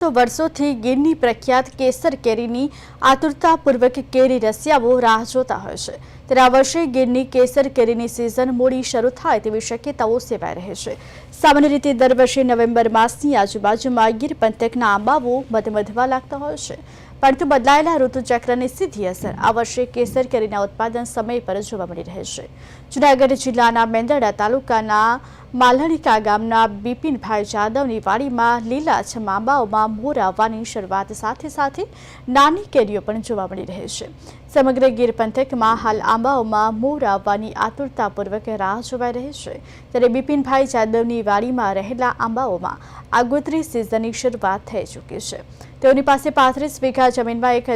તો વર્ષોથી ગીરની પ્રખ્યાત કેસર કેરીની આતુરતાપૂર્વક કેરી રસિયાઓ રાહ જોતા હોય છે. ત્યારે આ વર્ષે ગીરની કેસર કેરીની સિઝન મોડી શરૂ થાય તેવી શક્યતાઓ સેવાઈ રહે છે. સામાન્ય રીતે દર વર્ષે નવેમ્બર માસની આજુબાજુમાં ગીર પંથકના આંબાઓ મધમધવા લાગતા હોય છે. પરંતુ બદલાયેલા ઋતુચક્રની સીધી અસર આ વર્ષે કેસર કેરીના ઉત્પાદન સમય પર જોવા મળી રહે છે. જૂનાગઢ જિલ્લાના મેંદરડા તાલુકાના માલહણીકા ગામના બિપિનભાઈ જાદવની વાડીમાં લીલાછમ આંબાઓમાં મોર આવવાની શરૂઆત સાથે સાથે નાની કેરીઓ પણ જોવા મળી રહે છે. સમગ્ર ગીર પંથકમાં હાલ આંબાઓમાં મોર આવવાની આતુરતાપૂર્વક રાહ જોવાઈ રહી છે. ત્યારે બિપિનભાઈ જાદવની વાડીમાં રહેલા આંબાઓમાં આગોતરી સિઝનની શરૂઆત થઈ ચૂકી છે. તેઓની પાસે પાંત્રીસ વીઘા જમીનમાં એક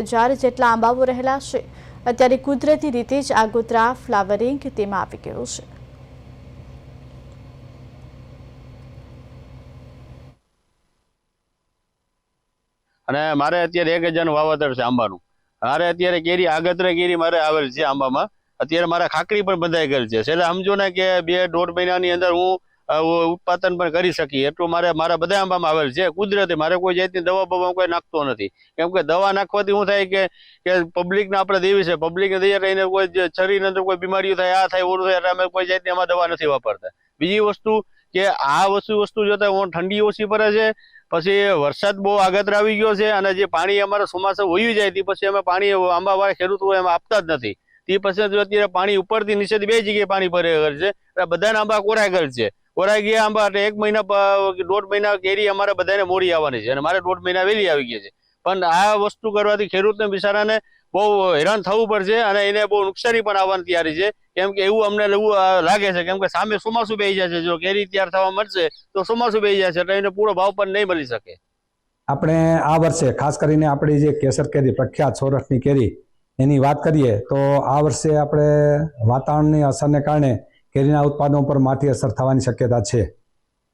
જેટલા આંબાઓ રહેલા છે. અત્યારે કુદરતી રીતે જ આગોતરા ફ્લાવરિંગ તેમાં આવી ગયું છે. અને મારે અત્યારે એક હજારનું વાવતર છે આંબાનું. મારે અત્યારે કેરી આગતરે કેરી મારે આવેલ છે આંબામાં. અત્યારે મારા ખાકરી પણ બંધાઈ ગયેલ છે. એટલે સમજો ને કે બે દોઢ મહિનાની અંદર હું ઉત્પાદન પણ કરી શકી. એટલું મારે, મારા બધા આંબામાં આવેલ છે. કુદરતી મારે કોઈ જાતની દવા બવા કોઈ નાખતો નથી. કેમ કે દવા નાખવાથી શું થાય કે કે પબ્લિકને આપણે દેવી છે. પબ્લિકને દઈએ એટલે કોઈ શરીરની અંદર કોઈ બીમારીઓ થાય, આ થાય, ઓલું થાય, એટલે અમે કોઈ જાતની આમાં દવા નથી વાપરતા. બીજી વસ્તુ કે આ વસ્તુ વસ્તુ જોતા ઠંડી ઓછી પડે છે, પછી વરસાદ બહુ આગળ આવી ગયો છે અને જે પાણી અમારે ચોમાસા વહી જાય તે પછી અમે પાણી આંબા વાળા ખેડૂતો એમાં આપતા જ નથી. તે પછી અત્યારે પાણી ઉપરથી નીચેથી બે જગ્યાએ પાણી ભરે કરે છે બધાને બધાના આંબા કોરાઈ ગયેલ છે. કોરાઈ ગયા આંબા એટલે એક મહિના દોઢ મહિના કેરી અમારે બધાને મોડી આવવાની છે અને મારે દોઢ મહિના વહેલી આવી ગઈ છે. પણ આ વસ્તુ કરવાથી ખેડૂતને બિચારાને બહુ હેરાન થવું પડશે અને એને બહુ નુકસાની પણ આવવાની તૈયારી છે. કેમ કે એવું અમને એવું લાગે છે. કેમ કે સામે ચોમાસું બેસી જશે જો કેરી તૈયાર થવા મળશે, તો ચોમાસું બેસી જશે એટલે એને પૂરો ભાવ પણ નહીં મળી શકે. આપણે આ વર્ષે, ખાસ કરીને આપણી જે કેસર કેરી, પ્રખ્યાત સૌરાષ્ટ્રની કેરી, એની વાત કરીએ, તો આ વર્ષે આપણે વાતાવરણની અસરને કારણે કેરીના ઉત્પાદનો પર માઠી અસર થવાની શક્યતા છે.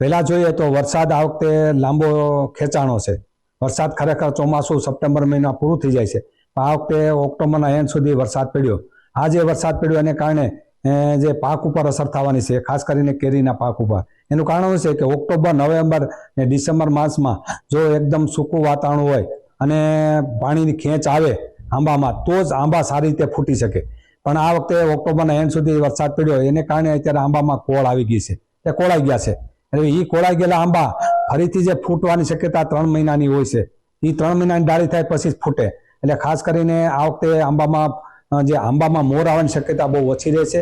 પહેલાં જોઈએ તો વરસાદ આ વખતે લાંબો ખેંચાણો છે. વરસાદ ખરેખર ચોમાસું સપ્ટેમ્બર મહિના પૂરું થઈ જાય છે. આ વખતે ઓક્ટોબરના એન્ડ સુધી વરસાદ પડ્યો. આ જે વરસાદ પડ્યો એને કારણે જે પાક ઉપર અસર થવાની છે, ખાસ કરીને કેરીના પાક ઉપર. એનું કારણ શું છે કે ઓક્ટોબર, નવેમ્બર ને ડિસેમ્બર માસમાં જો એકદમ સૂકું વાતાવરણ હોય અને પાણીની ખેંચ આવે આંબામાં, તો જ આંબા સારી રીતે ફૂટી શકે. પણ આ વખતે ઓક્ટોબરના એન્ડ સુધી વરસાદ પડ્યો, એને કારણે અત્યારે આંબામાં કોળ આવી ગઈ છે. એ કોળાઈ ગયા છે. એટલે એ કોળાઈ ગયેલા આંબા ફરીથી જે ફૂટવાની શક્યતા ત્રણ મહિનાની હોય છે એ ત્રણ મહિનાની ડાળી થાય પછી જ ફૂટે. એટલે ખાસ કરીને આ વખતે આંબામાં જે આંબામાં મોર આવવાની શક્યતા બહુ ઓછી રહેશે